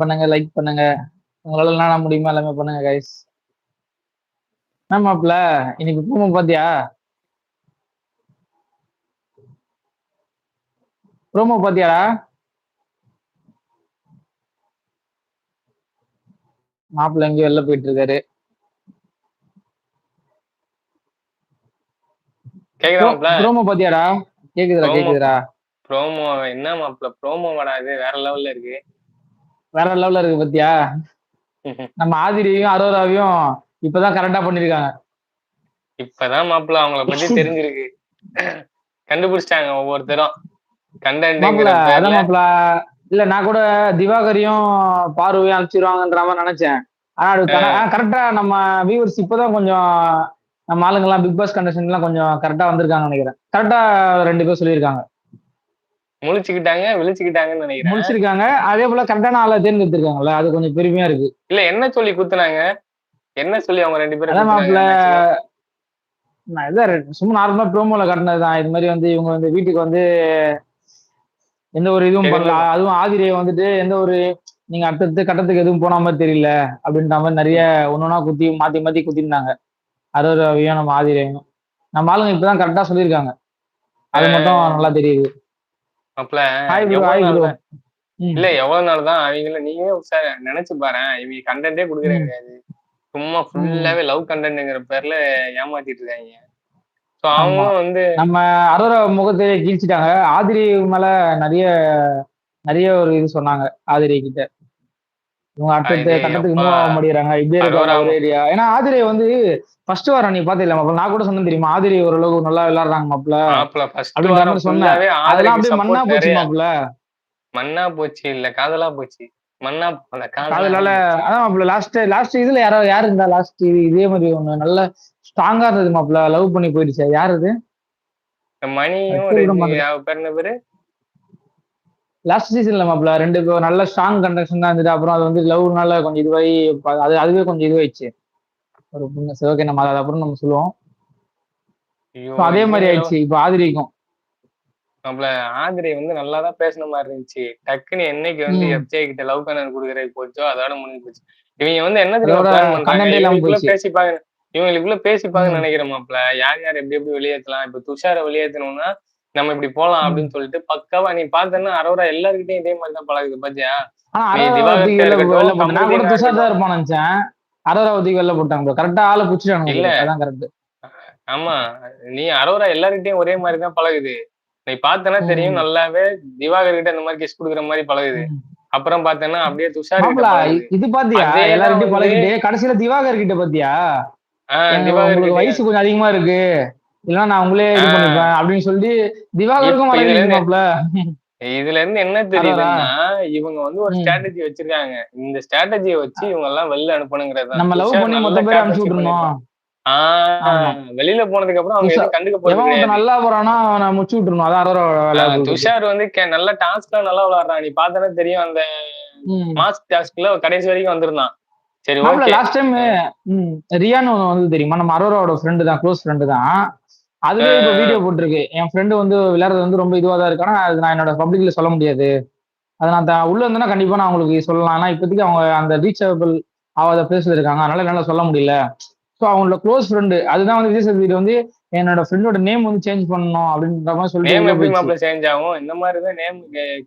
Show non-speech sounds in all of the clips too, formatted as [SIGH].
பண்ணுங்க லைக் பண்ணுங்க. உங்களால என்ன முடியுமா எல்லாமே பண்ணுங்க கைஸ் மாப்ள இன்னைக்கு பூம பாத்தியா ப்ரோமோ பாத்தியாடா மாப்பிள்ள எங்கேயோ வெளில போயிட்டு இருக்காரு. ப்ரோமோ பாத்தியாடா கேக்குதுடா. கேக்குதுடா. ப்ரோமோ என்ன மாப்ள ப்ரோமோ வாடா இது வேற லெவல்ல இருக்கு. வேற லெவல்ல இருக்கு பாத்தியா? நம்ம ஆதிரியையும் அரோராவையும் இப்பதான் கரெக்டா பண்ணிருக்காங்க. இப்பதான் மாப்ள அவங்கள பத்தி [LAUGHS] தெரிஞ்சிருக்கு. கண்டுபிடிச்சிட்டாங்க ஒவ்வொருத்தரும். மாப்பிள்ள அதான் மாப்பிள்ள. இல்ல நான் கூட திவாகரையும் பார்வையும் அனுப்பிச்சிருவாங்கன்ற மாதிரி நினைச்சேன். ஆனா அது கரெக்டா நம்ம வியூவர்ஸ் இப்பதான் கொஞ்சம் நம்ம ஆளுங்க எல்லாம் பிக் பாஸ் கண்டஸ்டன் எல்லாம் கொஞ்சம் கரெக்டா வந்திருக்காங்கன்னு நினைக்கிறேன். கரெக்டா ரெண்டு பேர் சொல்லியிருக்காங்க. முழிச்சுக்கிட்டாங்க விழிச்சுக்கிட்டாங்கன்னு நினைக்கிறேன். முடிச்சிருக்காங்க அதே போல கரெக்டான ஆளை தேர்ந்தெடுத்திருக்காங்கல்ல அது கொஞ்சம் பெருமையா இருக்கு. இல்ல என்ன சொல்லி குத்துனாங்க? என்ன சொல்லி அவங்க ரெண்டு பேரும் நான் இதான் சும்மா நார்மலா ப்ரோமோல காட்டினதுதான் இது மாதிரி வந்து இவங்க வந்து வீட்டுக்கு வந்து எந்த ஒரு இதுவும் பண்ணல. அதுவும் ஆதிரியை வந்துட்டு எந்த ஒரு நீங்க அடுத்தடுத்த கட்டத்துக்கு எதுவும் போன மாதிரி தெரியல அப்படின்ற மாதிரி நிறைய ஒன்னொன்னா குத்தி மாத்தி மாத்தி குத்திருந்தாங்க. அரோராவையும் நம்ம ஆதிரையும் நம்ம ஆளுங்க இப்பதான் கரெக்டா சொல்லியிருக்காங்க. அது மட்டும் நல்லா தெரியுது. இல்ல எவ்வளவு நாள் தான் அவங்கள நீங்களே உஷார நினைச்சு பாரு இவங்க கண்டென்ட்டே கொடுக்குறது ம். கிடையாது. சும்மா ஃபுல்லாவே லவ் கண்டென்ட்ங்கிற பேர்ல ஏமாத்திட்டு இருக்காங்க. சோ அவங்க வந்து நம்ம அரோரா முகத்தை கீழ்ச்சிட்டாங்க. ஆதிரி மேல நிறைய நிறைய ஒரு இது சொன்னாங்க ஆதிரி கிட்ட இவங்க அடுத்த கட்டத்துக்கு. மூவ் ஆக முடியறாங்க. இப்படியே ஒரு ஏரியா ஏன்னா ஆதிரி வந்து ஃபர்ஸ்ட் வாரம் நீ பாத்தில மாப்பிள நான் கூட சொன்னேன் தெரியுமா? ஆதிரி ஓரளவுக்கு நல்லா விளையாடுறாங்க மாப்பிள. மாதிரி சொன்னேன். அதெல்லாம் அப்படியே மண்ணா போச்சு மாப்பிள. மண்ணா போச்சு இல்ல காதலா போச்சு. மண்ணா அதனால காதலால அதான் மாப்பிள லாஸ்ட் லாஸ்ட் இதுல யாரோ யாரு இருந்தா லாஸ்ட் இதே மாதிரி ஒண்ணு நல்ல ஸ்ட்ராங்கா இருந்தது மாப்பிள. லவ் பண்ணி போயிடுச்சு. யார் அது? மணியும் பேரு? லாஸ்ட் சீசன்ல மாப்பிள ரெண்டு நல்ல ஸ்ட்ராங் கண்டக்ஷன் தான் இருந்தது. அப்புறம் அது வந்து லவ்னால கொஞ்சம் இதுவாகி அது அதுவே கொஞ்சம் இதுவாயிடுச்சு. ஒரு பொண்ணு சரி ஓகே நம்ம அதை அப்புறம் நம்ம சொல்லுவோம். அதே மாதிரி ஆயிடுச்சு. இப்போ ஆதிரிக்கும் நம்மள ஆதிரை வந்து நல்லாதான் பேசின மாதிரி இருந்துச்சு. டக்குன்னு என்னைக்கு வந்து. எஃப்ஜே கிட்ட லவ் கண்ணன் குடுக்கறதுக்கு போச்சோ அதோட முடிஞ்சு போச்சு. இவங்க வந்து என்ன தெரியுமா. பேசிப்பாங்க இவங்களுக்குள்ள பேசிப்பாங்கன்னு. நினைக்கிறேன் மாப்ள. யார் யார் எப்படி எப்படி வெளியேற்றலாம்? இப்ப துஷாரை வெளியேற்றணும்னா நம்ம இப்படி போலாம். அப்படின்னு சொல்லிட்டு பக்காவா நீ பார்த்தேன்னா அரோரா எல்லாருக்கிட்டையும் இதே மாதிரி தான் பழகுது பாத்தியா? ஆமா. நீ அரோரா எல்லார்கிட்டயும் ஒரே மாதிரி தான் பழகுது. நீ பார்த்தனா தெரியும். நல்லாவே திவாகர் கிட்ட இந்த மாதிரி கிஸ் குடுக்குற மாதிரி பழகுது. அப்புறம் பார்த்தேன்னா அப்படியே துஷார் இது பாத்தியா? வந்து- பழகிட்டு கடைசியில திவாகர் கிட்ட பாத்தியா திவாகர் வயசு கொஞ்சம் அதிகமா இருக்கு. இல்லைன்னா நான் உங்களே இது. பண்ணிப்பேன் அப்படின்னு சொல்லி திவாகருக்கும் இப்ப இதுல இருந்து- என்ன தெரியுதுன்னா இவங்க வந்து ஒரு. ஸ்ட்ராட்டஜி வச்சிருக்காங்க. இந்த ஸ்ட்ராட்டஜியை வச்சு இவங்க எல்லாம் வெளில அனுப்பணுங்கிறது நம்ம லவ் பண்ணி மொத்த பேர் அனுப்பிச்சு விட்டுருணும் ஆமா. வெளியில போனதுக்கு அப்புறம் அவங்க கண்டுக்க கிடையாது. நல்லா போறானோ அவனை முச்சு விட்டுருணும் அதான் துஷார் வந்து நல்ல டாஸ்க்லாம் நல்லா விளையாடுறான். நீ பார்த்தனா தெரியும் அந்த மாஸ்க் டாஸ்க்ல கடைசி வரைக்கும் வந்திருந்தான். சரி லாஸ்ட் டைம் ரியான்னு வந்து தெரியுமா? நம்ம அரோராவோட ஃப்ரெண்டு தான் க்ளோஸ் ஃப்ரெண்டு தான். அதுவே இப்போ வீடியோ போட்டிருக்கு. என் ஃப்ரெண்டு வந்து விளையாடுறது வந்து ரொம்ப இதுவா தான் இருக்கு. ஆனா அது நான் என்னோட பப்ளிக்ல சொல்ல முடியாது. அதை நான் உள்ள இருந்தேன்னா கண்டிப்பா நான் உங்களுக்கு சொல்லலாம். ஆனா இப்போதைக்கு அவங்க அந்த ரீச்சபிள் ஆகாத பிளேஸ்ல இருக்காங்க. அதனால என்னால சொல்ல முடியல. ஸோ அவங்களோட க்ளோஸ் ஃப்ரெண்டு அதுதான் வந்து விஜய் சேதுபதி வந்து என்னோட ஃப்ரெண்டோட நேம் வந்து சேஞ்ச் பண்ணணும் அப்படின்ற மாதிரி சொல்லிட்டு நேம் எப்படி. மாப்பிள்ள சேஞ்ச் ஆகும்? இந்த மாதிரி தான் நேம்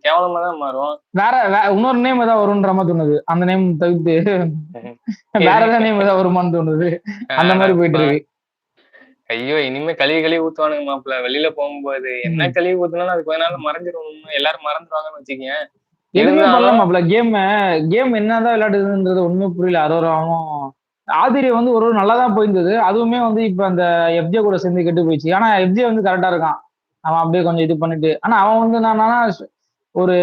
கேவலமா தான் மாறும். வேற இன்னொரு நேம் ஏதாவது வரும்ன்ற மாதிரி தோணுது. அந்த நேம் தவிர்த்து [LAUGHS] வேற ஏதாவது நேம் ஏதாவது வருமான்னு தோணுது. அந்த மாதிரி போயிட்டு இருக்கு. ஐயோ இனிமே கழுவி கழுவி ஊத்துவானுங்க மாப்பிள்ள. வெளியில போகும்போது என்ன. கழுவி ஊத்துனாலும் அது கொஞ்ச நாள் மறைஞ்சிரும். எல்லாரும் மறந்துடுவாங்கன்னு வச்சுக்கங்க. எதுவுமே இருந்தாலும் பண்ணல மாப்ள கேம் கேம் என்னதான் விளையாடுதுன்றது ஒண்ணுமே புரியல. அரோராவும் ஆதிரி வந்து ஒரு ஒரு நல்லா தான் போயிருந்தது. அதுவுமே வந்து இப்ப அந்த எஃப்ஜே கூட சேர்ந்து கெட்டு போயிடுச்சு. ஆனா எஃப்ஜே வந்து கரெக்டா இருக்கான். அவன் அப்படியே கொஞ்சம் இது பண்ணிட்டு. ஆனா அவன் வந்து என்னன்னா ஒரு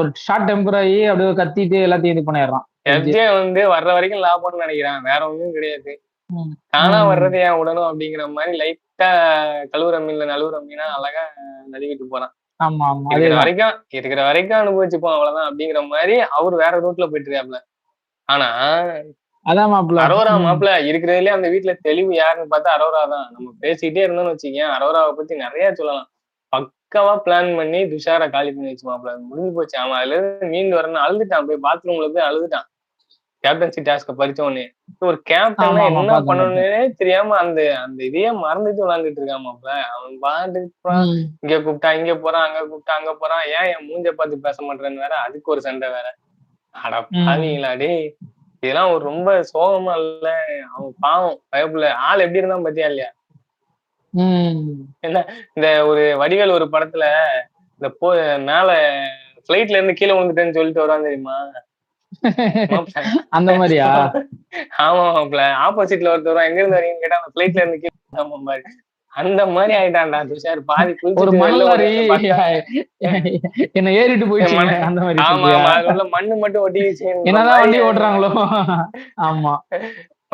ஒரு ஷார்ட் டெம்பர் ஆகி அப்படியே கத்திட்டு எல்லாத்தையும் இது பண்ணிடுறான். எஃப்ஜே வந்து வர்ற வரைக்கும் லாபம்னு நினைக்கிறேன். வேற ஒண்ணும் கிடையாது. தானா. வர்றது ஏன் விடணும் அப்படிங்கிற மாதிரி லைட்டா கழுவுற மீன்ல நழுவுற மீனா அழகா நழுவிட்டு போறான். இருக்கிற வரைக்கும் இருக்கிற வரைக்கும் அனுபவிச்சுப்போம் அவ்வளவுதான் அப்படிங்கிற மாதிரி அவர் வேற ரூட்ல போயிட்டு ஆனா அதான் மாப்பிள அரோரா ம். மாப்பிள இருக்கிறதுலே அந்த வீட்டுல தெளிவு யாருன்னு பார்த்தா அரோரா தான். நம்ம பேசிக்கிட்டே இருந்தோம்னு வச்சுக்கேன் அரோராவை பத்தி நிறைய சொல்லலாம். பக்காவா பிளான் பண்ணி துஷாரை காலி பண்ணி வச்சு மாப்பிள முடிஞ்சு போச்சு. அவன் அதுல இருந்து மீண்டு வரணும். அழுதுட்டான். போய் பாத்ரூம்ல போய் அழுதுட்டான். கேப்டன்சி டாஸ்க உடனே ஒரு கேப்டன் என்ன பண்ணணும்னே தெரியாம அந்த அந்த இதையே மறந்துட்டு விளாண்டுட்டு இருக்கான் மாப்பிள அவன். ம். இங்க கூப்பிட்டா இங்க போறான் அங்க கூப்பிட்டா அங்க போறான் ஏன் என் மூஞ்ச பார்த்து பேச மாட்டேன்னு வேற அதுக்கு ஒரு சண்டை வேற அட. பாவீங்களா டேய் இதெல்லாம் ஒரு ரொம்ப சோகமா இல்ல அவன் பாவம் பயப்புல ஆள் எப்படி இருந்தான் பாத்தியா இல்லையா ம். இந்த ஒரு வடிவேல் ஒரு படத்துல இந்த போ மேல பிளைட்ல இருந்து கீழே விழுந்துட்டேன்னு சொல்லிட்டு வரான் தெரியுமா. [LAUGHS] அந்த மாதிரியா? ஆமா மாப்பிள ஆப்போசிட்ல ஒருத்தர் எங்க இருந்து வரீங்கன்னு கேட்டா அந்த பிளைட்ல இருந்து கீழே மாதிரி. அந்த மாதிரி ஆயிட்டான்டா துஷார். பாதி ஒரு மணலாரி என்ன ஏறிட்டு மண- அந்த மாதிரி ஆமா? ஆமா. அதுல மண்ணு மட்டும் ஒட்டிக்கிச்சு. என்னதான் வண்டி ஓட்டுறாங்களோ? ஆமா.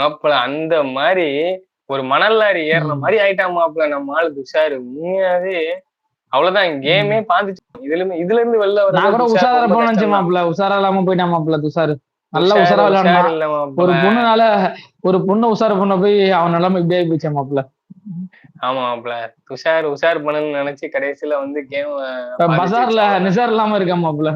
மாப்பிள அந்த மாதிரி ஒரு மணல் லாரி ஏறுற. மாதிரி ஆயிட்டான் மாப்பிள நம்ம ஆளு துஷாரு. உண்மையாவே அவ்வளவுதான் கேமே பாத்துச்சு இதுல இதுல இருந்து வெளில வர்றது நான் கூட உஷாரா போன. மாப்பிள உஷாரா இல்லாம போயிட்டான் மாப்பிள துஷாரு. நல்லா உஷார், மாப்பிள. ஒரு பொண்ணுனால ஒரு பொண்ணு உஷார பண்ண போய் அவன் நிலைமை இப்படி ஆகி மாப்பிள ஆமா மாப்பிள துஷார் உஷார் பண்ணணும்னு நினைச்சு கடைசியில வந்து கேம் பஜார்ல நிசார் இல்லாம இருக்கா மாப்பிள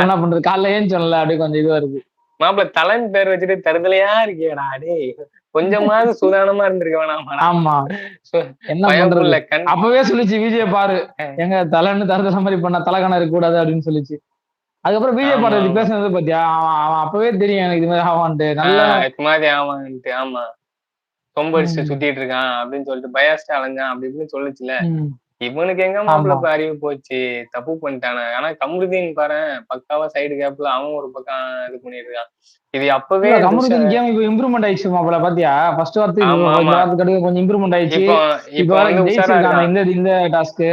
என்ன பண்றது? காலைல ஏன் சொல்லல? அப்படியே கொஞ்சம் இதுவா இருக்கு. மாப்பிள தலைன்னு பேர் வச்சுட்டு தருதலையா இருக்கியடா டேய். கொஞ்சமாவது சூதானமா இருந்திருக்க வேணாமாடா. ஆமா. என்ன பண்றது? அப்பவே சொல்லிச்சு விஜய பாரு. எங்க தலைன்னு தரதுல மாதிரி பண்ண தலைக்கணம் இருக்க கூடாது அப்படின்னு சொல்லிச்சு. அதுக்கப்புறம் விஜய் பாரதி. பேசுனது பாத்தியா? அவன் அவன் அப்பவே தெரியும் எனக்கு இது மாதிரி ஆவான்ட்டு. நல்ல இது மாதிரி ஆமான்ட்டு ஆமா. கொம்படிச்சு ம். சுத்திட்டு இருக்கான் அப்படின்னு சொல்லிட்டு பயாஸ்ட் அலைஞ்சான் அப்படி இப்படின்னு சொல்லுச்சுல. இவனுக்கு எங்க மாப்பிள்ள அறிவு போச்சு? தப்பு பண்ணிட்டானே. ஆனா கமருதீன் பாரு பக்காவா சைடு கேப்ல அவன் ஒரு பக்கம் இது பண்ணிட்டு இருக்கான் இது அப்பவே கமருதீன் கேம் இப்ப இம்ப்ரூவ்மெண்ட் ஆயிடுச்சு மாப்பிள பாத்தியா? ஃபர்ஸ்ட் வாரத்துக்கு கொஞ்சம் இம்ப்ரூவ்மெண்ட் ஆயிடுச்சு. இப்போ ஜெயிச்சிருக்கான். இந்த இந்த டாஸ்க்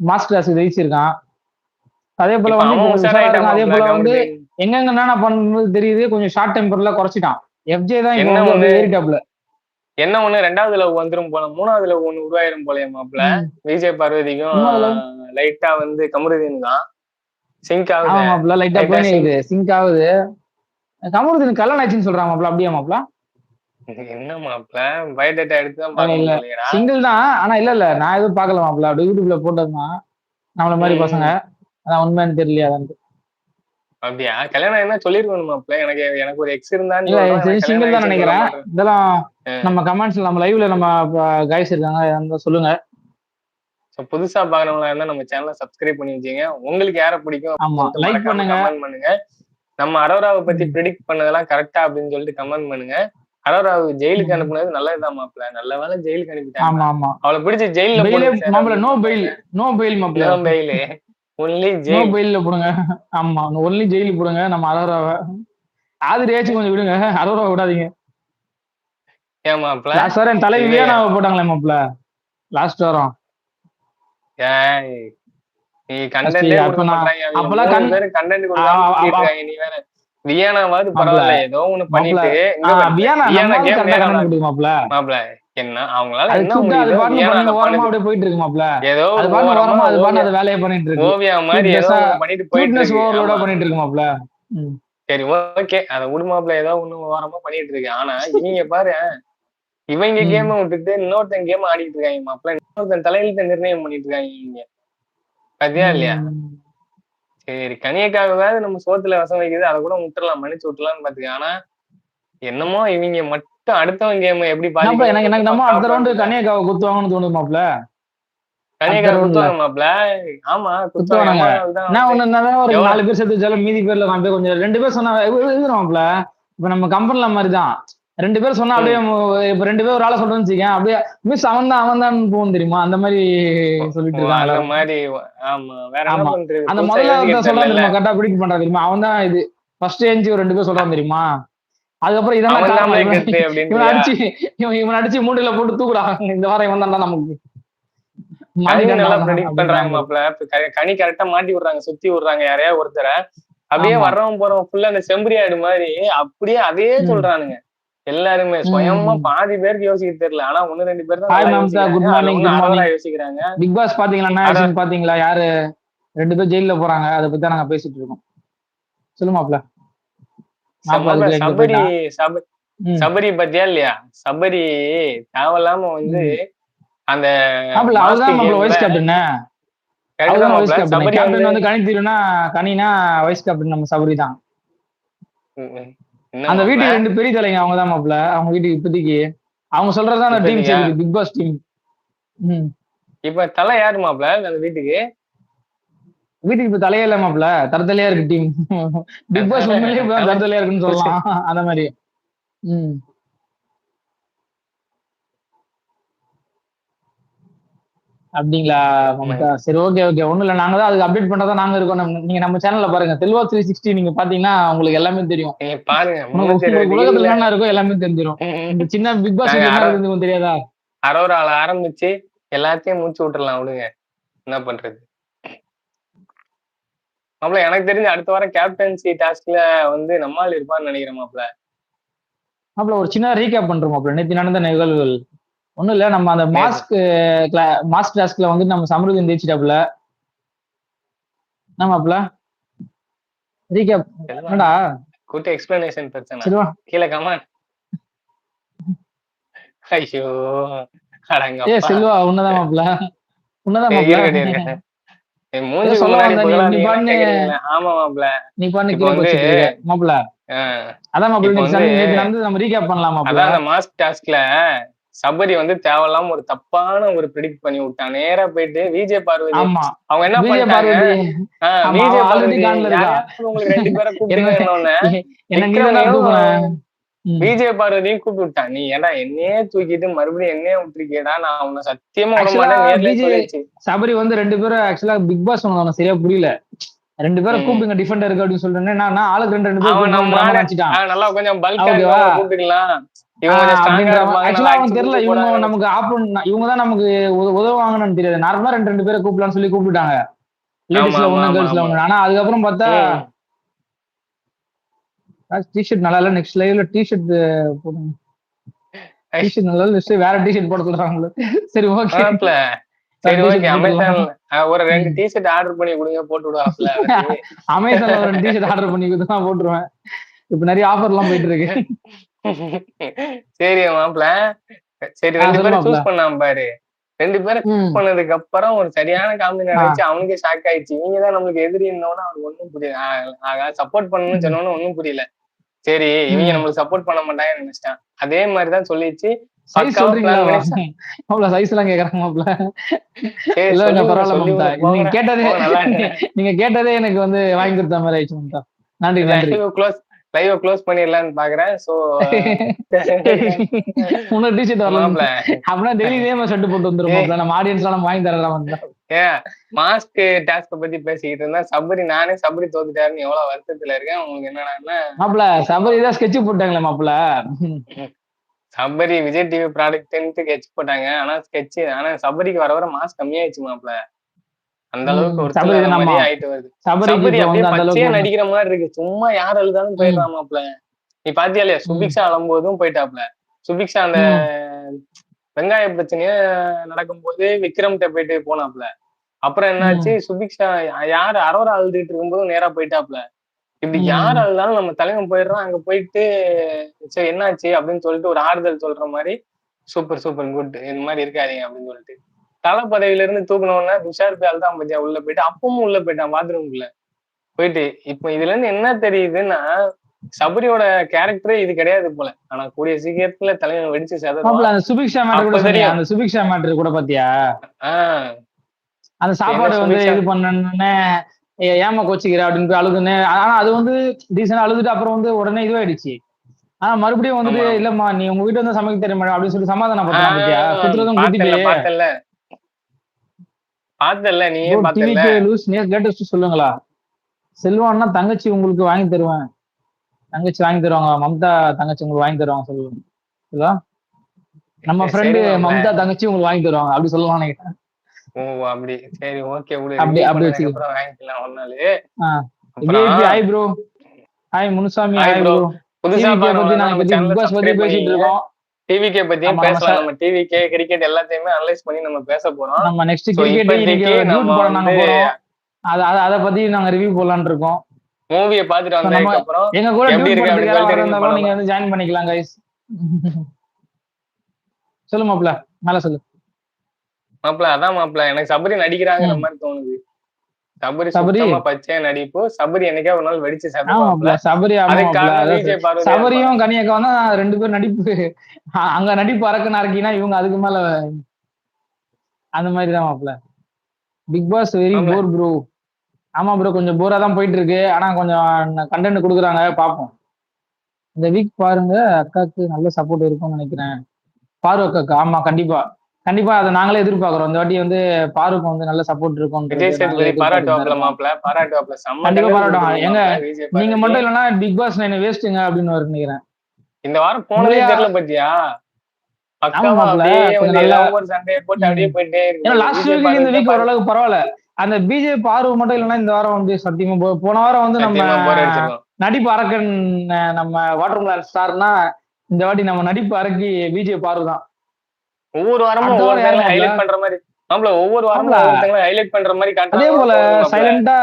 மாஸ்டர் டாஸ்க் ஜெயிச்சிருக்கான். அதே போல வந்து அதே போல வந்து எங்கெங்க என்னென்ன பண்ணும்போது தெரியுது கொஞ்சம் ஷார்ட் டெம்பர்ல குறைச்சிட்டான். எஃப்ஜே தான் ஏறிட்டாப்ல என்ன ஒண்ணு? ரெண்டாவது லவ் வந்துரும் போல மூணாவது லவ் ஒண்ணு உருவாயிரும் போலயே மாப்பிள்ள ம். விஜய் பார்வதிக்கும் லைட்டா வந்து கமருதீன் தான். சிங்க் ஆகுது. மாப்பிள லைட்டா Light ஆ போய் இது சிங்க் ஆகுது. கமருதீன் கல்யாணம் ஆச்சுன்னு சொல்றாங்க மாப்பிள அப்படியே மாப்பிள? என்ன மாப்பிள்ள பயோடேட்டா எடுத்து தான் சிங்கிள் தான். ஆனா இல்ல இல்ல. நான் எதுவும் பார்க்கல மாப்பிள. யூடியூப்ல போட்டதுதான். நம்மள மாதிரி. பசங்க. அதான் உண்மைன்னு தெரியலையா அதான் அப்படியா? கல்யாணம் என்ன சொல்லிருக்கணும் மாப்பிள்ள. எனக்கு எனக்கு ஒரு எக்ஸ் எனக்கு சிங்கிள் தான் நினைக்கிறேன். இதெல்லாம். நம்ம கமெண்ட்ஸ்ல நம்ம லைவ்ல நம்ம கைஸ் இருக்காங்க. இருந்தா சொல்லுங்க. So, புதுசா பாக்குறவங்களா இருந்தா நம்ம சேனலை சப்ஸ்கிரைப் பண்ணி வச்சுங்க உங்களுக்கு யாரை பிடிக்கும் ஆமா லைக் பண்ணுங்க. கமெண்ட் பண்ணுங்க. நம்ம அரோராவை பத்தி. ப்ரிடிக்ட் பண்ணதெல்லாம் கரெக்டா அப்படின்னு சொல்லிட்டு கமெண்ட் பண்ணுங்க. அரோராவை ஜெயிலுக்கு. அனுப்புனது நல்லதுதான் மாப்பிள்ள. நல்ல வேலை ஜெயிலுக்கு அனுப்பிட்டாங்க. ஆமா ஆமா. அவளை பிடிச்சி ஜெயில நோ பெயில் நோ பெயில் மாப்பிள பெயிலு ஒன்லி ஜெயில் பெயில்ல போடுங்க. ஆமா ஒன்லி ஜெயிலுக்கு போடுங்க நம்ம அரோராவை ஆதிரி ஏச்சு கொஞ்சம் விடுங்க. அரோரா விடாதீங்க. மாப்பிள்ள லாஸ்ட் வாரம் என் தலைவி இது- வியானாவை போட்டாங்களே மாப்பிள லாஸ்ட் வாரம். ஏய், நீ நான் கண்டென்ட் சுத்திட்டு ஆ. இருக்காங்க நீ வேற. மாப்பிள, பரவாயில்ல ஏதோ ஒண்ணு பண்ணிட்டு வியானா வியானா நம்ம game என்ன அவங்களால என்ன முடியுதோ போயிட்டு இருக்கு மாப்பிள ஏதோ அது ஓரமா பாட்டு ஓவியா- அது வேலையை பண்ணிட்டு இருக்கு. ஓவியா மாதிரி ஏதோ பண்ணிட்டு போயிட்டு. பண்ணிட்டு ம். சரி ஓகே. அத விடுமாப்ல ஏதோ ஒண்ணு ஓரமா பண்ணிட்டு இருக்கு. ஆனா இவங்க பாரு இவங்க. கேம விட்டுட்டு இன்னொருத்தன் கேம் ஆடிட்டு இருக்காங்க இன்னொருத்தன் தலையில நிர்ணயம் பண்ணிட்டு இருக்காங்க இவங்க. பாத்தியா இல்லையா. சரி கனியக்காகவாவது நம்ம சோத்துல வசம் வைக்குது அதை கூட விட்டுறலாம் மன்னிச்சு விட்டுலாம்னு பாத்துக்க. ஆனா என்னமோ இவங்க மட்டும் அடுத்தவன் கேம் எப்படி மாப்பிள எனக்கு எனக்கு நம்ம அடுத்த ரவுண்டு பாதிக்கும் கன்னியாக்காவை குத்துவாங்கன்னு தோணுது கனியக்கா அடுத்த குத்துவாங்க மாப்ள ஆமா குத்துவாங்க தான் நான் ஒண்ணு என்னதான் ஒரு? நாலு பேர் சேர்த்து வச்சாலும் மீதி பேர்ல நான் போய் கொஞ்சம் ரெண்டு பேர் சொன்னா எழுதுறோம்ல இப்ப நம்ம கம்பெனில மாதிரிதான். ரெண்டு பேர் சொன்னா அப்படியே இப்ப ரெண்டு பேர் ஒரு ஆளை சொல்றேன்னு வச்சுக்கேன். அப்படியே மிஸ் அவன் தான் அவன் தான் போகும் தெரியுமா? அந்த மாதிரி சொல்லிட்டு இருக்காங்க அந்த. மாதிரி ஆமா வேற என்ன ஆமா. பண்றது? அந்த புதுசா முதல்ல சொல்றான். தெரியுமா? கரெக்டா பிடிக்க பண்றான் தெரியுமா? அவன் தான் இது. ஃபர்ஸ்ட் ஏஞ்சி ஒரு ரெண்டு பேர் சொல்றான் தெரியுமா? அதுக்கப்புறம் இதெல்லாம் தான் இவன் அடிச்சு இவன் இவன் அடிச்சு மூண்டில போட்டு தூக்குடா இந்த வாரம் இவன் தான்டா நமக்கு. கனி கரெக்டா மாட்டி விடுறாங்க சுத்தி விடுறாங்க யாரையா ஒருத்தரை. அப்படியே. வர்றவன் போறவன் ஃபுல்லா அந்த செம்பரி ஆடு மாதிரி அப்படியே அதே. சொல்றானுங்க. எல்லாருமே சுயமா. பாதி பேருக்கு யோசிக்க தெரியல. ஆனா ஒண்ணு ரெண்டு பேர் தான். யோசிக்கிறாங்க. பிக் பாஸ் பாத்தீங்களா? பாத்தீங்களா? யாரு? ரெண்டு பேர் ஜெயில போறாங்க. அதை பத்தி தான் நாங்க பேசிட்டு இருக்கோம். சொல்லு மாப்ள மாப்பிள செம்ம அதுக்கு எங்க சபரி. சபரி பத்தியா இல்லையா? சபரி தேவையில்லாம வந்து அந்த வைஸ் கேப்டன். கேப்டன் வந்து கனி தீருனா கனினா வைஸ் கேப்டன் நம்ம சபரி தான். அந்த? வீட்டுக்கு ரெண்டு பெரிய தலைங்க அவங்க தான் அவங்க வீட்டுக்கு இப்போதைக்கு. அவங்க சொல்றதுதான் அந்த டீம் பிக் பாஸ் டீம் இப்ப தலை யாரு மாப்ள அந்த வீட்டுக்கு? வீட்டுக்கு இப்ப தலையே இல்ல மாப்பிள தரத்தலையா இருக்கு டீம் பிக் பாஸ் உண்மையிலேயே இப்ப தரத்தலையா இருக்குன்னு சொல்லலாம். அந்த மாதிரி. ம். அப்படிங்களா மம்தா? சரி ஓகே ஓகே ஒண்ணும் இல்ல. நாங்க தான் அதுக்கு அப்டேட் பண்றதா நாங்க இருக்கோம். நீங்க நம்ம சேனல்ல பாருங்க. செல்வா த்ரீ சிக்ஸ்டி நீங்க பாத்தீங்கன்னா உங்களுக்கு எல்லாமே தெரியும். பாருங்க. உலகத்துல என்ன இருக்கும் எல்லாமே தெரிஞ்சிடும் இந்த சின்ன பிக் பாஸ் என்ன தெரியாதா? அரோரால ஆரம்பிச்சு எல்லாத்தையும் மூச்சு விட்டுறலாம் விடுங்க. என்ன பண்றது? மாப்ள எனக்கு தெரிஞ்சு அடுத்த வாரம் கேப்டன்சி டாஸ்க்ல வந்து நம்மால் இருப்பான்னு நினைக்கிறேன் மாப்ள. மாப்பிள ஒரு சின்ன ரீகேப் பண்றோம் மாப்பிள நேற்று நடந்த நிகழ்வுகள். ஒண்ணும் இல்ல நம்ம அந்த மாஸ்க் மாஸ்க் டாஸ்க்ல வந்து நம்ம சமருதன் ஜெயிச்சிட்டாப்ல. மாப்பிள ரீகேப் என்னடா? கூட்ட எக்ஸ்பிளனேஷன் பிரச்சனை. கீழே கமான் ஐயோ ஏ அடங்கப்பா செல்வா உன்னதான் மாப்பிள உன்னதான் மாப்பிள முன்னாடி. ஆமா மாப்ள நீ பண்ணி கீழே அதான் நடந்து நம்ம ரீகேப் பண்ணலாம் அதான் அந்த மாஸ்க் டாஸ்க்ல சபரி வந்து தேவையில்லாம ஒரு தப்பான ஒரு ப்ரிடிக்ட் பண்ணி விட்டான் நேரா போயிட்டு விஜய் பார்வதி. அவங்க என்ன பண்ணிட்டாங்க? விஜய் பார்வதி உங்களுக்கு ரெண்டு பேரை [LAUGHS] விஜய் பார்வதியும் கூப்பிட்டு விட்டான் நீ ஏன்டா என்னையே தூக்கிட்டு மறுபடியும் என்னையே விட்டுருக்கேடா நான் உன்னை சத்தியமா சபரி வந்து ரெண்டு பேரும் ஆக்சுவலா பிக் பாஸ் ஒன்று சரியா புரியல. ரெண்டு பேரும். கூப்பிடுங்க டிஃபெண்டருக்கு அப்படின்னு சொல்லிட்டு நான் ஆளுக்கு ரெண்டு ரெண்டு பேர் அவன் நம்ம கூப்பிடுறான்னு ஆளு- நினைச்சிட்டான். ஆ, நல்லா கொஞ்சம் பல்கா? கூப்பிட்டுக்கலாம். அவன் தெரியல இவங்க. நமக்கு ஆப்பன் இவங்க தான் நமக்கு உத- உதவுவாங்கன்னு தெரியாது. நார்மலா ரெண்டு ரெண்டு பேரை கூப்பிடலாம்னு சொல்லி கூப்பிட்டாங்க லேடிஸ்ல ஒண்ணு கேர்ள்ஸ்ல. ஒண்ணு. ஆனா அதுக்கப்புறம் பார்த்தா. டிஷர்ட் நல்லா இல்ல. நெக்ஸ்ட் லைவ்ல டிஷர்ட் போடுங்க. டிஷர்ட் நல்லா next வேற டிஷர்ட் போட சொல்றாங்களே. சரி ஓகே சரி. அமேசான் ஒரு ரெண்டு டிஷர்ட் ஆர்டர் பண்ணி கொடுங்க. போட்டு விடுவாப்ல அமேசான்ல ஒரு டிஷர்ட் ஆர்டர் பண்ணி கொடுத்து தான் போட்டுருவேன். இப்ப நிறைய ஆஃபர் எல்லாம் போயிட்டு இருக்கு. சரி மாப்ள சரி ரெண்டு பேரும். சூஸ் பண்ணாம பாரு. ரெண்டு பேரும். பண்ணதுக்கு அப்புறம் ஒரு சரியான காமெடி நடந்துச்சு அவனுக்கே ஷாக் ஆயிடுச்சு. இவங்க தான் நம்மளுக்கு எதிரி இருந்தோன்னு அவனுக்கு ஒண்ணும் புரியல. சப்போர்ட் பண்ணணும்னு சொன்னோன்னு ஒண்ணும் புரியல. சரி இவங்க. நம்மளுக்கு சப்போர்ட் பண்ண மாட்டாங்கன்னு நினைச்சிட்டான். அதே மாதிரிதான் சொல்லிச்சு. சைஸ் எல்லாம் கேக்குறாங்க மாப்ள சரி, இல்ல சொல்லி பரவாயில்ல. நீங்க கேட்டதே. நீங்க கேட்டதே எனக்கு வந்து வாங்கி கொடுத்த மாதிரி ஆயிடுச்சு நன்றி நன்றி. லைவ் க்ளோஸ் பண்ணிடலாம்னு பாக்குறேன். சோ இன்னொரு டிஷர்ட் வரல. மாப்ள அப்படின்னா டெய்லி இதே மாதிரி ஷர்ட் போட்டு வந்துரும் மாப்ள நம்ம ஆடியன்ஸ் எல்லாம் வாங்கி தரலாம் மாஸ்க் டாஸ்க பத்தி பேசிக்கிட்டு இருந்தா சபரி நானே சபரி தோத்துட்டாருன்னு எவ்வளவு வருத்தத்துல இருக்கேன். உங்களுக்கு என்னன்னா மாப்ள சபரி தான் ஸ்கெட்ச் போட்டாங்களே மாப்ள சபரி விஜய் டிவி ப்ராடக்ட் கெச் போட்டாங்க. ஆனா ஸ்கெட்ச் ஆனா சபரிக்கு வர வர மாஸ் கம்மியாயிடுச்சு மாப்ள அந்த அளவுக்கு ஒரு சபரி மாதிரியே நம்ம ஆயிட்டு வருது. சபரி அப்படியே நடிக்கிற மாதிரி இருக்கு. சும்மா யார் அழுதாலும் போயிடுறான் மாப்ள நீ பாத்தியா இல்லையா சுபிக்ஷா அழும்போதும் போயிட்டாப்ல. சுபிக்ஷா அந்த வெங்காய பிரச்சனைய நடக்கும்போது விக்ரம்கிட்ட போயிட்டு போனாப்ல. அப்புறம் என்னாச்சு? சுபிக்ஷா யாரு அரோரா அழுதுட்டு இருக்கும்போது நேரா போயிட்டாப்ல. இப்படி. யார் அழுதாலும் நம்ம தலைவன் போயிடுறோம் அங்க போயிட்டு சரி என்னாச்சு? அப்படின்னு சொல்லிட்டு ஒரு ஆறுதல் சொல்ற மாதிரி சூப்பர் சூப்பர் குட். இந்த மாதிரி இருக்காதீங்க அப்படின்னு சொல்லிட்டு. தலை பதவியில இருந்து தூக்கணும்னா துஷார் பேல் தான் பத்தியா? உள்ள போயிட்டு அப்பவும் உள்ள போயிட்டான் பாத்ரூம்குள்ள போயிட்டு இப்போ இதுல இருந்து என்ன தெரியுதுன்னா சபரியோட கேரக்டரே இது கிடையாது போல. ஆனா கூடிய சீக்கிரத்துல தலைவன் வெடிச்சு அந்த சுபிக்ஷா மேட்டர் கூட தெரியும். அந்த சுபிக்ஷா மேட்டர் கூட பாத்தியா? அந்த சாப்பாடு வந்து? இது பண்ணனே ஏமா கோச்சிக்கிற அப்படின்னு அழுதுன்னு ஆனா அது வந்து டீசெண்டா அழுதுட்டு அப்புறம் வந்து உடனே இதுவாயிடுச்சு. ஆனா மறுபடியும் வந்துட்டு. இல்லம்மா நீ உங்க வீட்டு வந்து சமைக்க தெரியுமா அப்படின்னு சொல்லி சமாதானம் பாத்தியா? குத்துறதும் குத்திட்டு. பார்த்தல லூஸ் லேட்டஸ்ட் சொல்லுங்களா. செல்வான்னா தங்கச்சி உங்களுக்கு வாங்கி தருவேன். தங்கச்சி வாங்கி தருவாங்க மம்தா தங்கச்சி உங்களுக்கு வாங்கி தருவாங்க சரிங்களா? நம்ம ஃப்ரெண்டு. மம்தா தங்கச்சி உங்களுக்கு வாங்கி தருவாங்க. அப்படி சொல்லலாம் நினைக்கிறேன். ஓ அப்படி. சரி ஓகே விடு. அப்படி- அப்படி பண்ணதுக்கு வச்சுக்க. அப்புறம் வாங்கிக்கலாம் ஒரு நாள். VIP hi bro hi Munusamy. Hi. Bro புதுசா பத்தி நாங்க பத்தி பிக் பாஸ் பத்தி பேசிட்டு இருக்கோம். டிவிகே பத்தியும் பேசலாம். நம்ம டிவிகே கிரிக்கெட் எல்லாத்தையுமே அனலைஸ் பண்ணி நம்ம பேச போறோம் நம்ம நெக்ஸ்ட் கிரிக்கெட் அத அத பத்தி நாங்க ரிவ்யூ போடலாம்னு இருக்கோம். மூவியை பாத்துட்டு வந்ததுக்கு அப்புறம் எங்க கூட எப்படி இருக்கு யாராவது சொல்லிட்டு நீங்க வந்து ஜாயின் பண்ணிக்கலாம் கைஸ் சொல்லு மாப்ள மேல சொல்லு. மாப்பிள அதான் மாப்பிள. எனக்கு சபரி நடிக்கிறாங்கிற. மாதிரி தோணுது. சபரி சபரி? சுத்தமா பச்சையா நடிப்பு. சபரி என்னைக்கா ஒரு நாள் வெடிச்சு சபரி சபரியும் கனியக்காவும் தான் ரெண்டு பேரும் நடிப்பு. அங்க நடிப்பு அரக்கு நாரக்கினா இவங்க அதுக்கு மேல அந்த மாதிரி தான் மாப்ள. Big boss very. Bore bro ஆமா ப்ரோ கொஞ்சம் போரா தான் போயிட்டு இருக்கு ஆனா கொஞ்சம் கண்டென்ட் கொடுக்குறாங்க பாப்போம் இந்த வீக் பாருங்க அக்காக்கு நல்ல சப்போர்ட் இருக்கும்னு நினைக்கிறேன். பாரு அக்காக்கு. ஆமா கண்டிப்பா. கண்டிப்பா அதை நாங்களே எதிர்பார்க்கிறோம். இந்த வாட்டி வந்து பாருக்கு வந்து நல்ல சப்போர்ட் இருக்கும் விஜய் சேதுபதி பாராட்டுவாப்ல மாப்பிள பாராட்டுவாப்ல செம்ம கண்டிப்பா பாராட்டுவாங்க. எங்க நீங்க. மட்டும் இல்லைன்னா பிக் பாஸ் நைன் வேஸ்ட்டுங்க அப்படின்னு வர நினைக்கிறேன். இந்த வாரம் போனதே? தெரியல பத்தியா? ஒரு ஓரளவுக்கு பரவாயில்ல. அந்த பிஜே பார்வை மட்டும் இல்லைன்னா இந்த வாரம் வந்து சத்தியமா போன வாரம் வந்து நம்ம நடிப்பு அரக்கன் நம்ம வாட்டர் மிலான் ஸ்டார்னா இந்த வாட்டி நம்ம நடிப்பு அரக்கி பிஜே பார்வை தான். ஒவ்வொரு வாரமும் மாப்பிள? ஹைலைட் பண்ற மாதிரி. மாப்பிள ஒவ்வொரு வாரமும் ஹைலைட் பண்ற மாதிரி அதே போல. சைலண்டா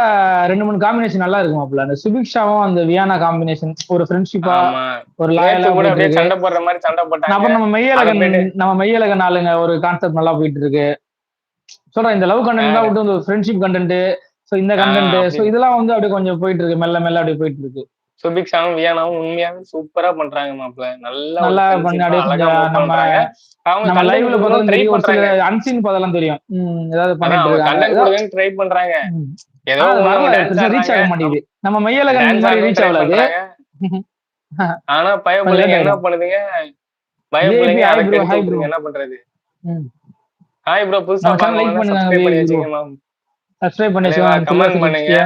ரெண்டு மூணு காம்பினேஷன் நல்லா இருக்கும் மாப்ள அந்த சுபிக்ஷாவும் அந்த வியானா காம்பினேஷன் ஒரு ஃப்ரெண்ட்ஷிப்பா ஒரு லாயலா கூட சண்டை போடுற மாதிரி சண்டை போட்டாங்க. அப்புறம் நம்ம மெய்யழகன் நம்ம மெய்யழகன் ஆளுங்க ஒரு கான்செப்ட் நல்லா போயிட்டு இருக்கு சொல்றேன் இந்த லவ் கண்டென்ட் தான் விட்டு ஒரு ஃப்ரெண்ட்ஷிப் கண்டென்ட் சோ இந்த கண்டென்ட். சோ இதெல்லாம் வந்து அப்படியே கொஞ்சம் போயிட்டு இருக்கு மெல்ல மெல்ல அப்படியே போயிட்டு இருக்கு சுபிக்ஷாவும் வியானாவும் உண்மையாவே சூப்பரா பண்றாங்க மாப்பிள நல்லா நல்லா பண்ணி அப்படியே கொஞ்சம் நம்ம அவங்க லைவ்ல பார்த்தா ட்ரை பண்றாங்க அன்சீன் பார்த்தெல்லாம் தெரியும் ஏதாவது பண்ணிட்டு ட்ரை பண்றாங்க. ஏதோ ரீச் ஆக. மாட்டேங்குது நம்ம மையலகன் மாதிரி ரீச் ஆகல. [LAUGHS] ஆனா பய கொஞ்சம் பிள்ளைங்க late என்ன. பண்ணுதுங்க பய VIP, பிள்ளைங்க hi அதை கெடுத்து. என்ன பண்றது. ஹாய் ப்ரோ புதுசா பாருங்க பண்ணுங்க, சப்ஸ்கிரைப் பண்ணி சில்வர் பண்ணுங்க.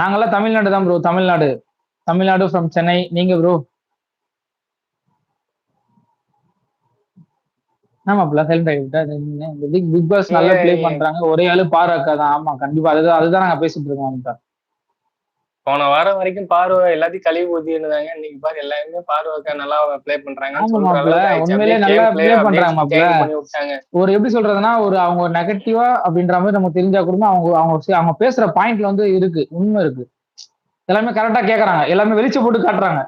நாங்கெல்லாம் தமிழ்நாடு தான் ப்ரோ தமிழ்நாடு தமிழ்நாடு ஃப்ரம் சென்னை. நீங்க ப்ரோ ஆமாப்ல சைலண்ட் ஆகிவிட்டா இந்த பிக் பிக் பாஸ் நல்லா ப்ளே பண்றாங்க. ஒரே ஆளு பாரு அக்கா தான். ஆமா கண்டிப்பா. அதுதான் அதுதான் நாங்க பேசிட்டு இருக்கோம். போன வாரம் வரைக்கும் பார்வை எல்லாத்தையும் கழுவி ஊத்தி இருந்தாங்க. இன்னைக்கு பாரு எல்லாருமே பார்வைக்கா நல்லா ப்ளே ஆமா ஆயிடுச்சு. உண்மையிலே நல்லா அப்படியே பண்றாங்க ஒரு எப்படி சொல்றதுன்னா ஒரு அவங்க நெகட்டிவா அப்படின்ற மாதிரி நமக்கு தெரிஞ்சா கூட அவங்க அவங்க அவங்க பேசுற பாயிண்ட்ல வந்து இருக்கு. உண்மை இருக்கு. எல்லாமே கரெக்டா கேக்குறாங்க. எல்லாமே வெளிச்சம் போட்டு காட்டுறாங்க.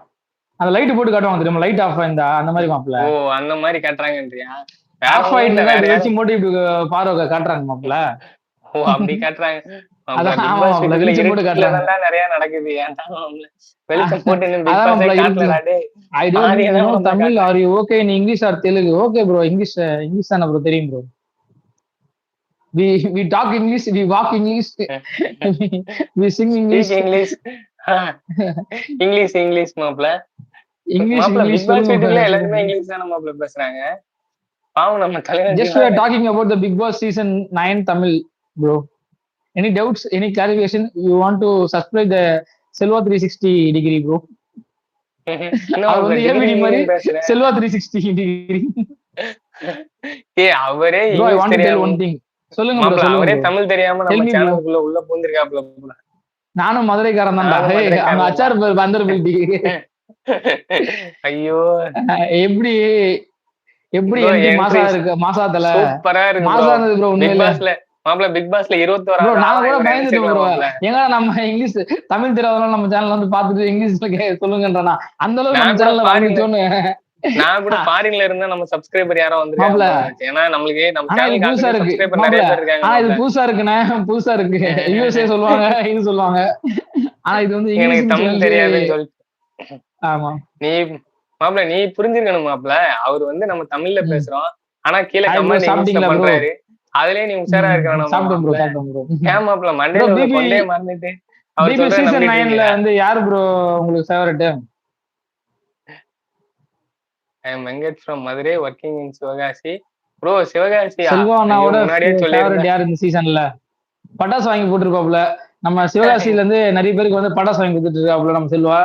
அந்த லைட் போட்டு காட்டுவாங்க தெரியுமா? லைட் ஆஃப் ஆயிருந்தா அந்த மாதிரி மாப்ள ஓ அந்த மாதிரி காட்டுறாங்கன்றியா? ஆஃப் ஆயிட்டு வெளிச்சம் போட்டு இப்படி பார்வை காட்டுறாங்க மாப்ள ஓ அப்படி காட்டுறாங்க. No Tamil are you okay in English or Telugu? Okay bro English English தானே ப்ரோ தெரியும் bro English we walk English we sing English Speak English English மாப்ள இங்கிலீஷ் இங்கிலீஷ் பிக் பாஸ் எல்லாருமே இங்கிலீஷ் தானே மாப்ள பேசுறாங்க பாவம் நம்ம தலைவர் Just we are talking about the Big Boss season 9 Tamil, bro. Any doubts? Any clarification? You want to subscribe the Selva 360 degree, bro? அவர் பேசுறேன் Selva 360 degree. ஏ அவரே one thing. சொல்லுங்க அவரே. தமிழ் தெரியாம நம்ம. சேனலுக்குள்ள உள்ள பூந்திருக்காப்ல. நானும் மதுரைக்காரன் தான்டா அங்க. அச்சார் பேர் வந்தர்பில்டி ஐயோ. எப்படி எப்படி மாசா இருக்கு மாசாத்துல? மாசா இருந்தது ப்ரோ பிக் உண்மையில. பாஸ்ல மாப்ள பிக் பாஸ்ல ப்ரோ இருபத்தோராவது நான் கூட மாப்ள ஏங்க நம்ம இங்கிலீஷ் தமிழ் தெரியாதவங்க நம்ம சேனல்ல வந்து பார்த்துட்டு இங்கிலீஷ்ல சொல்லுங்கன்றனா அந்த அளவுக்கு நம்ம சேனல்ல வந்துச்சோன்னு நான் கூட ஃபாரின்ல இருந்தா நம்ம சப்ஸ்கிரைபர் யாரோ வந்திருக்காங்க. ஏன்னா நம்மளுக்கு நம்ம சேனலுக்கு புதுசா இருக்கு. நிறைய பேர் இருக்காங்க. ஆனா இது. புதுசா இருக்குண்ணே. புதுசா இருக்கு. யூஎஸ்ஏ சொல்லுவாங்க இது சொல்லுவாங்க. ஆனா இது வந்து எனக்கு தமிழ் தெரியாதுன்னு சொல்லிட்டு. ஆமா. நீ மாப்ள நீ புரிஞ்சிருக்கணும் மாப்ள. அவர் வந்து நம்ம தமிழ்ல. பேசுறோம். ஆனா கீழே கமெண்ட் சாப்பிட்டீங்களா? பண்றாரு. அதுலயே நீ உஷாரா இருக்கணும் சாப்பிட்டோம் ப்ரோ சாப்பிட்டோம் ப்ரோ. ஏன் மாப்ள? கொண்டே மறந்துட்டு அவர் சீசன் நம்பிட்டு நைன்ல இருக்கீங்க வந்து யாரு ப்ரோ உங்களுக்கு favourite I am Venkat from Madurai working in Sivakasi bro சிவகாசியா Selva ஐயோ அண்ணாவோட முன்னாடியே ஃபேவரட் யார் இந்த சீசன்ல பட்டாசு வாங்கி போட்டிருப்பாப்ல நம்ம [LAUGHS] சிவகாசியில இருந்து நிறைய பேருக்கு வந்து பட்டாசு வாங்கி கொடுத்துட்டு இருக்காப்ல நம்ம செல்வா.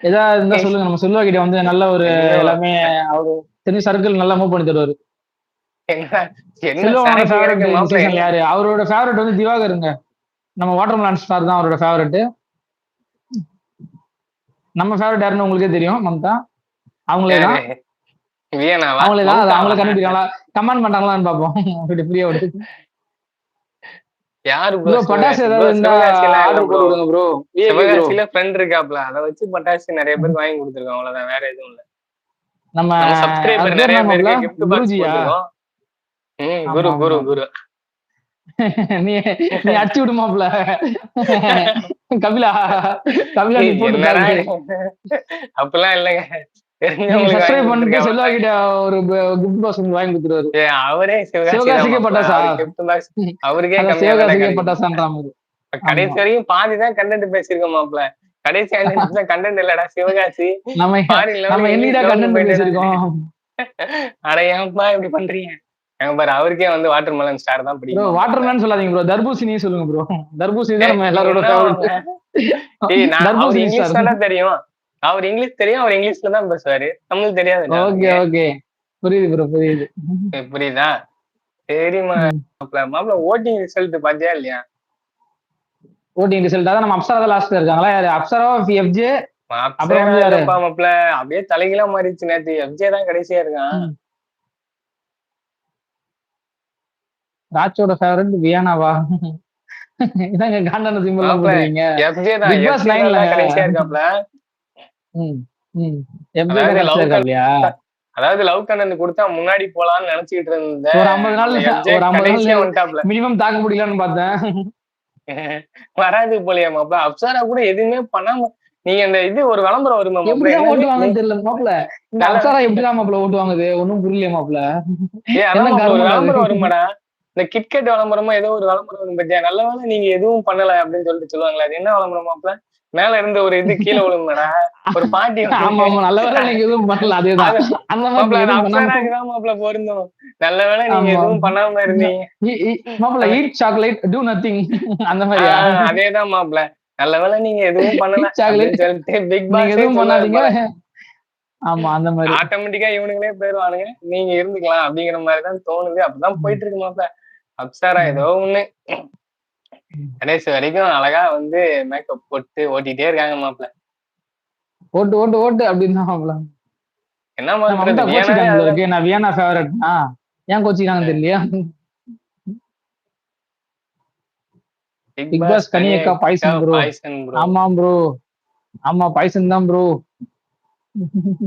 ஏதாவது இருந்தா [LAUGHS] சொல்லுங்க நம்ம செல்வா கிட்ட வந்து நல்ல ஒரு எல்லாமே அவரு தெரிஞ்ச சர்க்கிள் நல்லா மூவ் பண்ணி தருவாரு. ஃபேவரட் யாரு? அவரோட ஃபேவரட் வந்து திவாகருங்க. நம்ம வாட்டர் மிலான் ஸ்டார் தான் அவரோட ஃபேவரட் நம்ம ஃபேவரட் யாருன்னு உங்களுக்கே தெரியும் மம்தா. அவங்களே தான். அவங்களே தான்? அவங்களே கமெண்ட் பண்றாங்களான்னு பார்ப்போம். அப்படி ஃப்ரீயா யாரு ப்ரோ ப்ரோ பட்டாசு ஏதாவது இருந்தா ஆர்டர் போட்டு விடுங்க ப்ரோ ப்ரோ ஃப்ரெண்ட் இருக்காப்ல. அதை வச்சு பட்டாசு நிறைய பேருக்கு வாங்கி கொடுத்துருக்கோம் அவ்வளவுதான். வேற எதுவும் இல்ல. நம்ம சப்ஸ்கிரைபர் பேர் நிறைய பேருக்கு பாக்ஸ் ம் குரு குரு குரு. [LAUGHS] நீ நீ அடிச்சு விடு மாப்ள [LAUGHS] கபிலா கபிலா நீ போட்டு அப்பெல்லாம் இல்லைங்க. பண்ணிட்டு கொடுத்துருக்கேன் செல்வா கிட்ட ஒரு கிஃப்ட் பாக்ஸ் வாங்கி கொடுத்துருவாரு. அவரே சிவகாசிக்கே பட்டாசா? அவருக்கே சிவகாசிக்கே பட்டாசான்ற மாதிரி. கடைசி வரைக்கும் கண்டென்ட் பேசியிருக்கோம் மாப்ள கடைசி கண்டென்ட் இல்லடா சிவகாசி. நம்ம நம்ம என்னடா கண்டென்ட் போயிட்டு பேசியிருக்கோம்? அட ஏன்பா இப்படி பண்றீங்க? அங்க பாரு அவருக்கே வந்து வாட்டர் மெலன் ஸ்டார் தான் பிடிக்கும். மாப்ள வாட்டர்மேன் சொல்லாதீங்க ப்ரோ தர்பூசணியே சொல்லுங்க ப்ரோ தர்பூசணி தான் நம்ம எல்லாரோட ஃபேவரட் தெரியும். அவர் இங்கிலீஷ் தெரியும் அவர் இங்கிலீஷ்ல தான் பேசுவாரு. தமிழ் தெரியாதுடா ஓகே ஓகே. புரியுது ப்ரோ புரியுது. புரியுதா? ம். மாப்ள மாப்ள ஓட்டிங் ரிசல்ட் பாத்தியா இல்லையா? ஓட்டிங் ரிசல்ட் அதான் நம்ம அப்சரா தான் லாஸ்ட்ல இருக்காங்களா? யாரு? அப்சரா எஃப்ஜே மாப்ள. அப்படியே தலைகீழா மாறிடுச்சு நேத்து. எஃப்ஜே தான் கடைசியா இருக்கான். ராஜோட ஃபேவரட் வியானாவா? இதாங்க காண்டான சிம்பிள் எஃப்ஜே தான். கடைசியா இருக்காப்ல. அதாவது லவ் கண்டென்ட் கொடுத்தா முன்னாடி போலாம்னு நினைச்சுக்கிட்டு இருந்த ஒரு ஐம்பது நாள் ஒரு ஐம்பது நாள் மினிமம் தாக்க முடியலன்னு பார்த்தேன். [LAUGHS] வராது போலயே மாப்ள அப்சரா கூட எதுவுமே பண்ணாம நீங்க இந்த இது ஒரு விளம்பரம் வருமா என்னது ஓட்டுவாங்கன்னு தெரியல மாப்ள இந்த அப்சரா எப்படிதான் மாப்ள ஓட்டுவாங்குது? ஒன்னும் புரியல மாப்ள விளம்பரம் வருமாடா? இந்த கிட்கெட் விளம்பரமா ஏதோ ஒரு விளம்பரம் வரும் பத்தியா? நல்ல வேளை நீங்க எதுவும் பண்ணல அப்படின்னு சொல்லிட்டு சொல்லுவாங்களே அது என்ன விளம்பரம் மாப்ள மேல இருந்து ஒரு இது கீழே விழுங்கடா ஒரு பாட்டி [LAUGHS] ஆமா ஆமா நல்ல வேலை நீங்க எதுவும் பண்ணல அதேதான் அது அந்த மாதிரி மாப்ள பொருந்தும். நல்ல வேளை நீங்க எதுவும் பண்ணாம இருந்தீங்க. மாப்ள ஈட் சாக்லேட் டூ நத்திங் அந்த ஆஹ் மாதிரியா அதேதான் மாப்ள நல்ல வேளை நீங்க எதுவும் பண்ணல. சாக்லேட் சொல்லிட்டு பிக் பாஸே எதுவும் பண்ணாதீங்க. ஆமா அந்த மாதிரி. ஆட்டோமேட்டிக்கா இவனுங்களே போயிருவானுங்க. நீங்க இருந்துக்கலாம் அப்படிங்கிற மாதிரிதான் தோணுது. அப்படிதான் போயிட்டு இருக்கு மாப்ள அப்சரா ஏதோ ஒண்ணு. கடைசி வரைக்கும் அழகா வந்து மேக்கப் போட்டு ஓட்டிட்டே இருக்காங்க மாப்ள ஓட்டு ஓட்டு ஓட்டு அப்படின்னு மாப்ள என்ன நான் வியானா ஃபேவரட்னா ஏன் கோச்சிக்கிறாங்கன்னு தெரியலையா? பிக் பாஸ் பாஸ் கனி கனியக்கா பாய்சன் ப்ரோ ஆமா ப்ரோ ஆமா பாய்சன் தான் ப்ரோ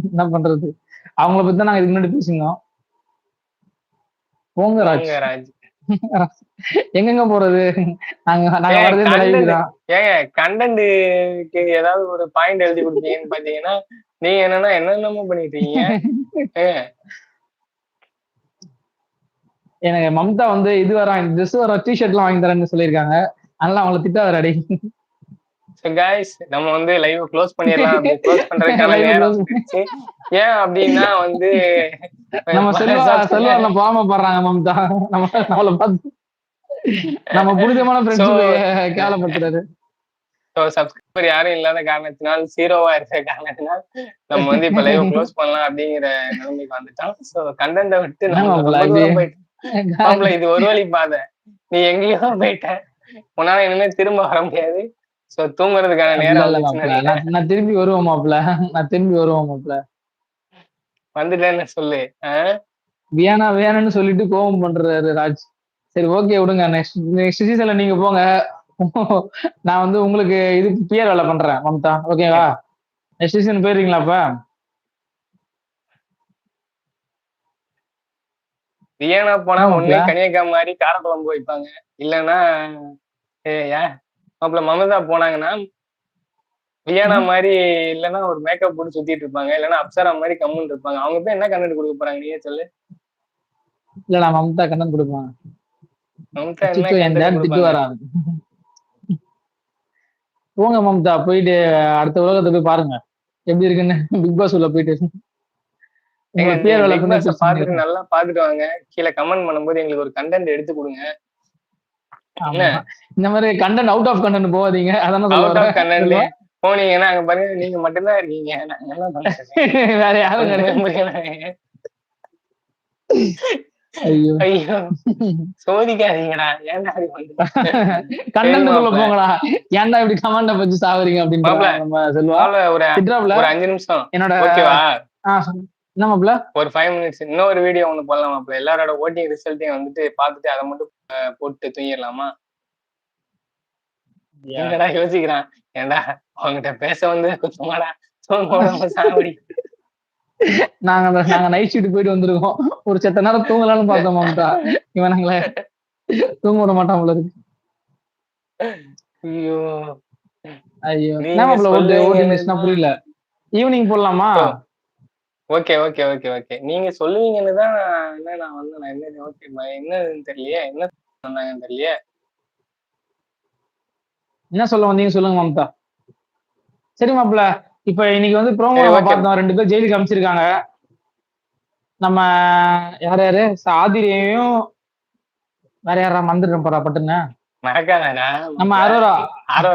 என்ன பண்றது? அவங்கள பத்தி தான் நாங்க இதுக்கு முன்னாடி ராஜ் போங்க ராஜ். [LAUGHS] எங்கெங்க போறது? நாங்க நாங்க ஏங்க கண்டென்ட்க்கு ஏதாவது ஒரு பாயிண்ட் எழுதி கொடுத்தீங்கன்னு பாத்தீங்கன்னா நீங்க என்னன்னா என்னென்னமோ பண்ணிட்டு இருக்கீங்க [LAUGHS] எனக்கு மம்தா வந்து இது வர ட்ரெஸ் வர டிஷர்ட் எல்லாம் வாங்கி தரேன்னு சொல்லியிருக்காங்க. அதனால அவங்கள திட்ட வரடி guys நம்ம வந்து லைவ் க்ளோஸ் பண்ணிடலாம். க்ளோஸ் பண்றதுக்கான [LAUGHS] நேரம் ஏன் அப்படின்னா வந்து [LAUGHS] நம்ம செல்வா [LAUGHS] செல்வா நம்ம பொறாமப்படுறாங்க மம்தா. நம்ம நம்மள பார்த்து நம்ம புனிதமான சோ ஃப்ரெண்ட்ஷிப் கேவலப்படுத்துறாரு. ஸோ சப்ஸ்கிரைபர் யாரும் இல்லாத காரணத்தினால் ஜீரோவா இருக்க காரணத்தினால் நம்ம வந்து இப்ப லைவ் க்ளோஸ் பண்ணலாம் அப்படிங்கிற நிலைமைக்கு வந்துட்டோம். ஸோ கண்டென்ட்டை விட்டு நம்ம இது ஒரு வழி பாதை. நீ எங்கேயோ போயிட்ட. உன்னால இனிமே திரும்ப வர முடியாது. ஸோ தூங்குறதுக்கான நேரம் நான் திரும்பி வருவேன் மாப்பிள நான் திரும்பி வருவேன் மாப்பிள வந்துட்டேன்னு சொல்லு. வியானா வேணும்னு சொல்லிட்டு கோவம் பண்றாரு ராஜ். சரி ஓகே விடுங்க. நெக்ஸ்ட் நெக்ஸ்ட் சீசன்ல நீங்க போங்க. நான் வந்து உங்களுக்கு இது பியர் வேலை பண்றேன் மம்தா. ஓகேவா நெக்ஸ்ட் சீசன் போயிருக்கீங்களா அப்ப? வியனா போனா. ஒண்ணு கன்னியாகுமரி காரக்குழம்பு வைப்பாங்க. இல்லைன்னா ஏ மாப்பிள மமதா போனாங்கன்னா வியனா மாதிரி இல்லைன்னா ஒரு மேக்கப் போட்டு சுத்திட்டு இருப்பாங்க. இல்லைன்னா அப்சரா மாதிரி கம்முன்னு இருப்பாங்க. அவங்க போய் என்ன கண்டென்ட் கொடுக்க போறாங்க? நீயே சொல்லு. இல்ல நான் மம்தா கண்ணன் கொடுப்பேன் போங்க மம்தா போயிட்டு அடுத்த உலகத்தை போய் பாருங்க. எப்படி இருக்குன்னு பிக் பாஸ் உள்ள போயிட்டு. பேர் நல்லா பார்த்துட்டு வாங்க. கீழே கமெண்ட் பண்ணும்போது எங்களுக்கு ஒரு கண்டென்ட் எடுத்து கொடுங்க. இந்த மாதிரி கண்டென்ட் அவுட் ஆஃப் கண்டென்ட் போகாதீங்க. அதான அவுட் ஆஃப். கண்டென்ட் போனீங்கன்னா அங்க பாருங்க நீங்க மட்டும்தான் இருக்கீங்க. [LAUGHS] வேற யாரும் ஒண்ணுமே [LAUGHS] கிடையாது. ஐயோ. ஐயோ. சோதிக்காதீங்கடா. ஏன்டா. [LAUGHS] போங்கடா. ஏன்டா இப்படி கமெண்ட வச்சு சாவறீங்க. அப்படின்னு ஒரு அஞ்சு நிமிஷம். என்னோட ஓகேவா. என்ன மாப்ள ஒரு ஃபைவ் மினிட்ஸ் இன்னொரு வீடியோ ஒண்ணு போடலாம் மாப்ள எல்லாரோட ஓட்டிங் ரிசல்ட்டையும் வந்துட்டு பார்த்துட்டு அதை மட்டும் போட்டு தூங்கிடலாமா? என்னடா யோசிக்கிறான்? ஏன்டா அவங்ககிட்ட பேச வந்து விடாம சாவடி நாங்க நாங்க நைட் ஷீட் போயிட்டு வந்திருக்கோம். ஒரு செத்த நேரம் தூங்கலாம்னு பார்த்தோம் மாம்டா இவன் நாங்களே தூங்க விட மாட்டான் இருக்கு. ஐயோ. ஐயோ. தான். புரியல. ஈவினிங் போடலாமா? ஓகே ஓகே ஓகே ஓகே நீங்க சொல்லுவீங்கன்னு தான் என்ன நான் வந்து நான் என்ன ஓகே என்னன்னு தெரியலையே. என்ன சொன்னாங்கன்னு தெரியலையே? என்ன சொல்ல வந்தீங்க சொல்லுங்க மம்தா. சரி மாப்பிள இப்ப இன்னைக்கு வந்து ப்ரோமோ. பார்த்தோம். ரெண்டு பேர் ஜெயிலுக்கு அமிச்சிருக்காங்க. நம்ம யார் யாரு? சாதிரியையும் வேற யாரா மறந்துடுறேன் போறா பட்டுன்னு. நம்ம அரோரா.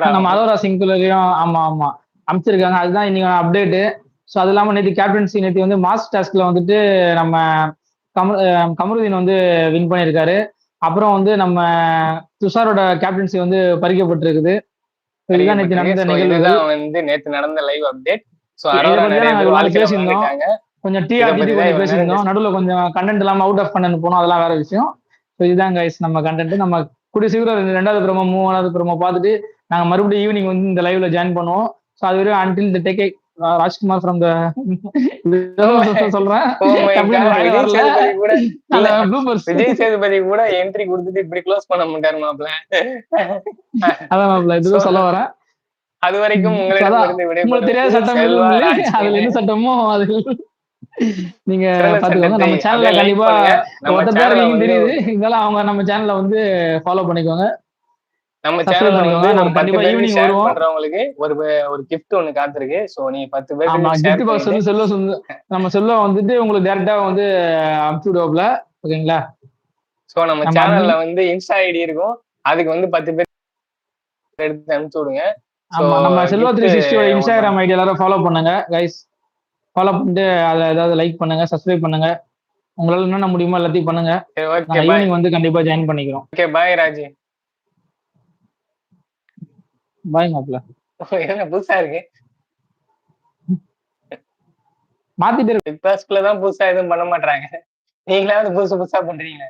நம்ம அரோரா சிங்குலரையும் ஆமா ஆமா. அமைச்சிருக்காங்க. அதுதான் இன்னைக்கு அப்டேட் ஸோ அது இல்லாம நேற்று கேப்டன்சி நேற்று வந்து மாஸ் டாஸ்க்ல வந்துட்டு நம்ம அஹ் கமருதீன் வந்து வின் பண்ணியிருக்காரு அப்புறம் வந்து நம்ம துஷாரோட கேப்டன்சி வந்து பறிக்கப்பட்டிருக்குது. இதுதான் நேற்று நடந்த இதுதான் வந்து நேத்து நடந்த லைவ் அப்டேட் பேசியிருந்தோம். கொஞ்சம் டீ கொஞ்சம் இவ்வளவு பேசியிருந்தோம். நடுவில் கொஞ்சம் கண்டென்ட் இல்லாம அவுட் ஆஃப் கண்டென்ட் போனோம். அதெல்லாம் வேற விஷயம். ஸோ இதுதான் கைஸ் நம்ம கண்டென்ட் நம்ம கூடிய சீக்கிரம் ரெண்டு- ரெண்டாவது ப்ரோமோ மூணாவது ப்ரோமோ பார்த்துட்டு நாங்க மறுபடியும் ஈவினிங் வந்து இந்த லைவ்ல ஜாயின் பண்ணுவோம். ஸோ அது வரையும் until the take Rajkumar from the [LAUGHS] சொல்றேன். Oh விஜய். சேதுபதி கூட [LAUGHS] என்ட்ரி கொடுத்துட்டு இப்படி க்ளோஸ் பண்ண மாட்டாரு மாப்ள அதான் இதுதான் சொல்ல வரேன். அது வரைக்கும் உங்களுக்கு தெரியாத சட்டம். அதுல என்ன சட்டமோ அது நீங்க பாத்துக்கோங்க நம்ம சேனல்ல கண்டிப்பா தெரியுது. இருந்தாலும் அவங்க நம்ம சேனல்ல வந்து ஃபாலோ பண்ணிக்கோங்க. நம்ம பண்ணிக்கோங்க. வந்து நம்ம கண்டிப்பா ஷேர் வருவோம். பண்றவங்களுக்கு ஒரு ஒரு கிஃப்ட் ஒன்னு காத்திருக்கு. சோ நீங்க பத்து ஆமா பேருக்கு ஷேர் கிஃப்ட் பாக்ஸ் வந்து செல்வ நம்ம செல்வம் வந்துட்டு உங்களுக்கு டேரக்டா வந்து அனுப்பிச்சு விடுவாப்ல ஓகேங்களா? சோ நம்ம சேனல்ல வந்து இன்ஸ்டா ஐடி இருக்கும். அதுக்கு வந்து பத்து பேர் எடுத்து அனுப்பிச்சு விடுங்க. ஆமா நம்ம செல்வா த்ரீ gift சிக்ஸ்டியோட one இன்ஸ்டாகிராம் ஐடி எல்லாரும் ஃபாலோ பண்ணுங்க கைஸ் ஃபாலோ பண்ணிட்டு அதை ஏதாவது லைக் பண்ணுங்க சப்ஸ்கிரைப் பண்ணுங்க. உங்களால என்னென்ன முடியுமோ எல்லாத்தையும் பண்ணுங்க. ஈவினிங் வந்து கண்டிப்பா ஜாயின் பண்ணிக்கிறோம். Okay bye Raji. பாய் மாப்ள என்ன புதுசா இருக்கு? மாத்திட்டு பிக் பாஸ்குள்ள தான் புதுசா எதுவும் பண்ண மாட்டாங்க நீங்களாவது புதுசு புதுசா பண்றீங்க